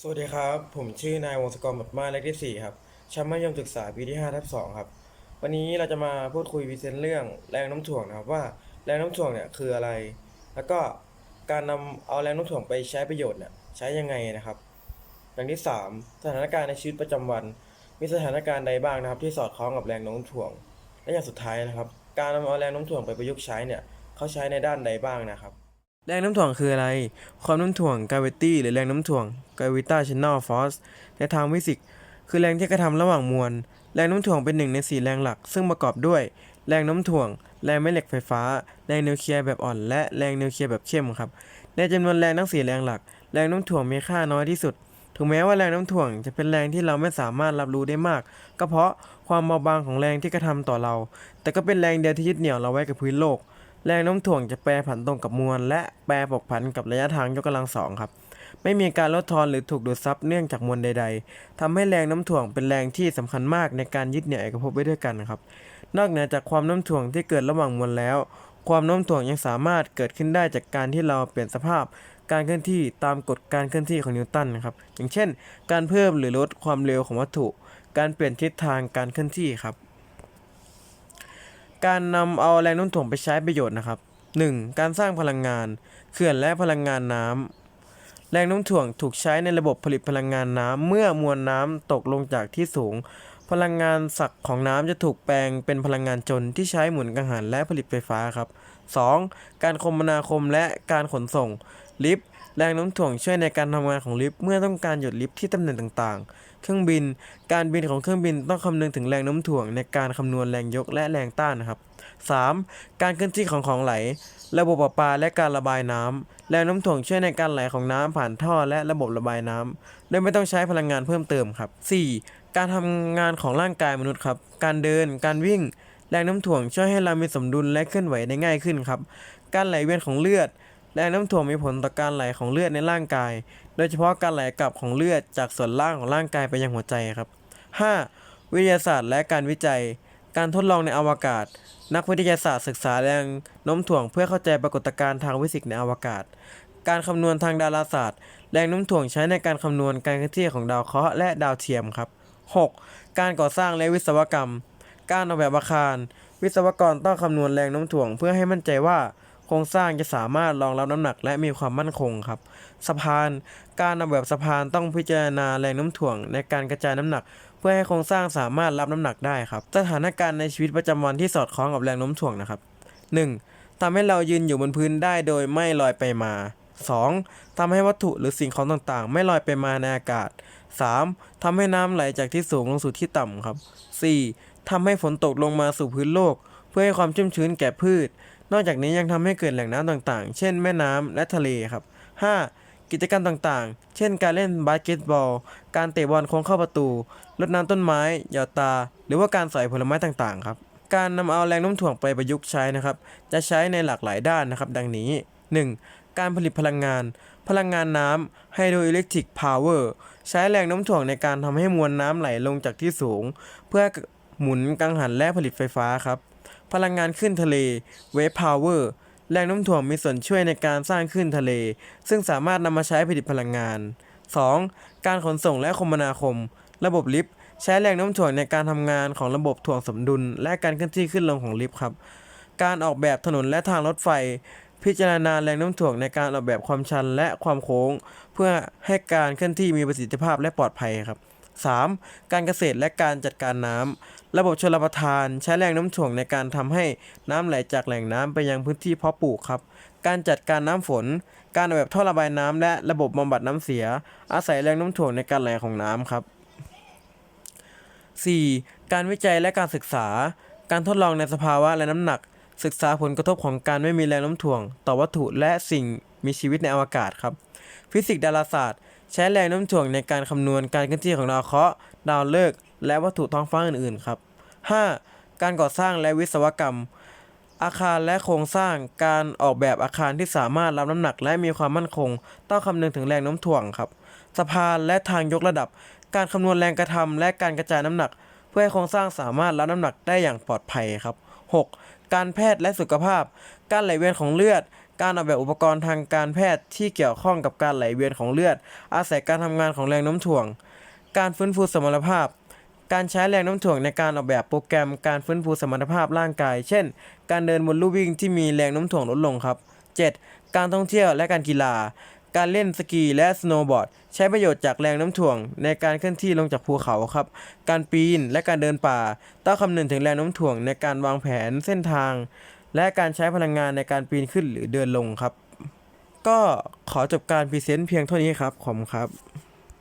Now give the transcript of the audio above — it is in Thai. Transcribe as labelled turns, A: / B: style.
A: สวัสดีครับ ผมชื่อนายวงศกรบัตมาเลขที่ 4 ครับชั้นมัธยมศึกษาปีที่5ทับ2ครับ วันนี้เราจะมาพูดคุยพิเศษเรื่องแรงน้ำถ่วงนะครับว่าแรงน้ำถ่วงเนี่ยคืออะไร แล้วก็การนำเอาแรงน้ำถ่วงไปใช้ประโยชน์เนี่ยใช้ยังไงนะครับ อย่างที่ 3 สถานการณ์ในชีวิตประจำวัน มีสถานการณ์ใดบ้างนะครับ ที่สอดคล้องกับแรงโน้มถ่วง และอย่างสุดท้ายนะครับ การนำเอาแรงโน้มถ่วงไปประยุกต์ใช้เนี่ยเขาใช้ในด้านใดบ้างนะครับ แรงน้ำถ่วงคืออะไร ความน้ำถ่วง gravity หรือแรงน้ำถ่วง gravitational force ในทางฟิสิกส์คือแรงที่กระทำระหว่างมวล แรงน้ำถ่วงเป็นหนึ่งในสี่แรงหลัก ซึ่งประกอบด้วย แรงน้ำถ่วง แรงแม่เหล็กไฟฟ้า แรงนิวเคลียร์แบบอ่อน และแรงนิวเคลียร์แบบเข้มครับ ในจำนวนแรงทั้งสี่แรงหลัก แรงน้ำถ่วงมีค่าน้อยที่สุด ถึงแม้ว่าแรงน้ำถ่วงจะเป็นแรงที่เราไม่สามารถรับรู้ได้มาก ก็เพราะความเบาบางของแรงที่กระทำต่อเรา แต่ก็เป็นแรงเดียวที่ยึดเหนี่ยวเราไว้กับพื้นโลก แรงโน้มถ่วงจะแปรผันตรงกับมวล และแปรผกผันกับระยะทางยกกำลังสองครับ ไม่มีการลดทอนหรือถูกดูดซับเนื่องจากมวลใด ๆทำให้แรงโน้มถ่วงเป็นแรงที่สำคัญมากในการยึดเหนี่ยวเอกภพไว้ด้วยกันครับ นอกเหนือจากความโน้มถ่วงที่เกิดระหว่างมวลแล้ว ความโน้มถ่วงยังสามารถเกิดขึ้นได้จากการที่เราเปลี่ยนสภาพ การเคลื่อนที่ตามกฎการเคลื่อนที่ของนิวตันครับอย่างเช่น การเพิ่มหรือลดความเร็วของวัตถุ การเปลี่ยนทิศทางการเคลื่อนที่ครับ การนำเอาแรงโน้มถ่วงไปใช้ประโยชน์นะครับ 1. การสร้างพลังงานเขื่อนและพลังงานน้ำแรงโน้มถ่วงถูกใช้ในระบบผลิตพลังงานน้ำเมื่อมวลน้ำตกลงจากที่สูง พลังงานสักของน้ำจะถูกแปลงเป็นพลังงานจนที่ใช้หมุนกังหันและผลิตไฟฟ้าครับ 2. การคมนาคมและการขนส่งลิฟต์ แรงโน้มถ่วงช่วยในการทำงานของลิฟต์เมื่อต้องการหยุดลิฟต์ที่ตำแหน่งต่างๆ เครื่องบิน การบินของเครื่องบินต้องคำนึงถึงแรงโน้มถ่วงในการคำนวณแรงยกและแรงต้านนะครับ 3. การเคลื่อนที่ของของไหล ระบบประปาและการระบายน้ำแรงโน้มถ่วงช่วยในการไหลของน้ำผ่านท่อและระบบระบายน้ำโดยไม่ต้องใช้พลังงานเพิ่มเติมครับ 4. การทำงานของร่างกายมนุษย์ครับ การเดิน การวิ่ง แรงโน้ำถ่วงช่วยให้เรามีสมดุลและเคลื่อนไหวได้ง่ายขึ้นครับ การไหลเวียนของเลือด แรงโน้ำถ่วงมีผลต่อการไหลของเลือดในร่างกาย โดยเฉพาะการไหลกลับของเลือดจากส่วนล่างของร่างกายไปยังหัวใจครับ 5. วิทยาศาสตร์และการวิจัย การทดลองในอวกาศ นักวิทยาศาสตร์ศึกษาแรงโน้มถ่วงเพื่อเข้าใจปรากฏการณ์ทางฟิสิกส์ในอวกาศ การคำนวณทางดาราศาสตร์ แรงโน้มถ่วงใช้ในการคำนวณการเคลื่อนที่ของดาวเคราะห์และดาวเทียมครับ 6. การก่อสร้างและวิศวกรรม การออกแบบอาคาร วิศวกรต้องคำนวณแรงโน้มถ่วงเพื่อให้มั่นใจว่า โครงสร้างจะสามารถรองรับน้ำหนักและมีความมั่นคงครับ สะพาน การออกแบบสะพานต้องพิจารณาแรงโน้มถ่วงในการกระจายน้ำหนัก เพื่อให้โครงสร้างสามารถรับน้ำหนักได้ครับ สถานการณ์ในชีวิตประจำวันที่สอดคล้องกับแรงโน้มถ่วงนะครับ 1. ทำให้เรายืนอยู่บนพื้นได้โดยไม่ลอยไปมา 2. ทำให้วัตถุหรือสิ่งของต่างๆ ไม่ลอยไปมาในอากาศ 3. ทำให้น้ำไหลจากที่สูงลงสู่ที่ต่ำครับ 4. ทำให้ฝนตกลงมาสู่พื้นโลก เพื่อให้ความชุ่มชื้นแก่พืช นอกจากนี้ยังทำให้เกิดแหล่งน้ำต่างๆ เช่นแม่น้ำและทะเลครับ 5. กิจกรรมต่างๆ เช่น การเล่นบาสเกตบอล การเตะบอลโค้งเข้าประตู รดน้ำต้นไม้ หยอดตา หรือว่าการสอยผลไม้ต่างๆ ครับ การนำเอาแรงโน้มถ่วงไปประยุกต์ใช้นะครับ จะใช้ในหลากหลายด้านนะครับ ดังนี้ 1. การผลิตพลังงาน พลังงานน้ำ Hydroelectric Power ใช้แรงโน้มถ่วงในการทำให้มวลน้ำไหลลงจากที่สูง เพื่อหมุนกังหันและผลิตไฟฟ้าครับ พลังงานขึ้นทะเล Wave Power แรงโน้มถ่วงมีส่วนช่วยในการสร้างคลื่นทะเล ซึ่งสามารถนำมาใช้ผลิตพลังงาน 2. การขนส่งและคมนาคม ระบบลิฟต์ใช้แรงโน้มถ่วงในการทำงานของระบบถ่วงสมดุล และการเคลื่อนที่ขึ้นลงของลิฟต์ครับ การออกแบบถนนและทางรถไฟ พิจารณาแรงโน้มถ่วงในการออกแบบความชันและความโค้ง เพื่อให้การเคลื่อนที่มีประสิทธิภาพและปลอดภัยครับ 3. การเกษตรและการจัดการน้ำ ระบบชลประทานใช้แรงน้มถ่วงในการทำให้น้ำไหลจากแหล่งน้ำไปยังพื้นที่เพาะปลูกครับ การจัดการน้ำฝน การออกแบบท่อระบายน้ำและระบบบำบัดน้ำเสีย อาศัยแรงน้มถ่วงในการไหลของน้ำครับ 4. การวิจัยและการศึกษา การทดลองในสภาวะและน้ำหนัก ศึกษาผลกระทบของการไม่มีแรงน้มถ่วง ต่อวัตถุและสิ่งมีชีวิตในอวกาศครับ ฟิสิกส์ดาราศาสตร์ ใช้แรงโน้มถ่วงในการคำนวณการเคลื่อนที่ของดาวเคราะห์ดาวฤกษ์และวัตถุท้องฟ้าอื่นๆครับ 5. การก่อสร้างและวิศวกรรม อาคารและโครงสร้างการออกแบบอาคารที่สามารถรับน้ำหนักและมีความมั่นคง ต้องคำนึงถึงแรงโน้มถ่วงครับสะพานและทางยกระดับ การคำนวณแรงกระทำและการกระจายน้ำหนัก เพื่อให้โครงสร้างสามารถรับน้ำหนักได้อย่างปลอดภัยครับ 6. การแพทย์และสุขภาพ การไหลเวียนของเลือด การออกแบบอุปกรณ์ทางการแพทย์ที่เกี่ยวข้องกับการไหลเวียนของเลือด อาศัยการทำงานของแรงโน้มถ่วง การฟื้นฟูสมรรถภาพ การใช้แรงโน้มถ่วงในการออกแบบโปรแกรมการฟื้นฟูสมรรถภาพร่างกาย เช่น การเดินบนลู่วิ่งที่มีแรงโน้มถ่วงลดลงครับ 7. การท่องเที่ยวและการกีฬา การเล่นสกีและสโนว์บอร์ด ใช้ประโยชน์จากแรงโน้มถ่วง ในการเคลื่อนที่ลงจากภูเขาครับ การปีนและการเดินป่า ต้องคำนึงถึงแรงโน้มถ่วงในการวางแผนเส้นทาง และการใช้พลังงานในการปีนขึ้นหรือเดินลงครับ ก็ขอจบการพรีเซนต์เพียงเท่านี้ครับ ขอบคุณครับ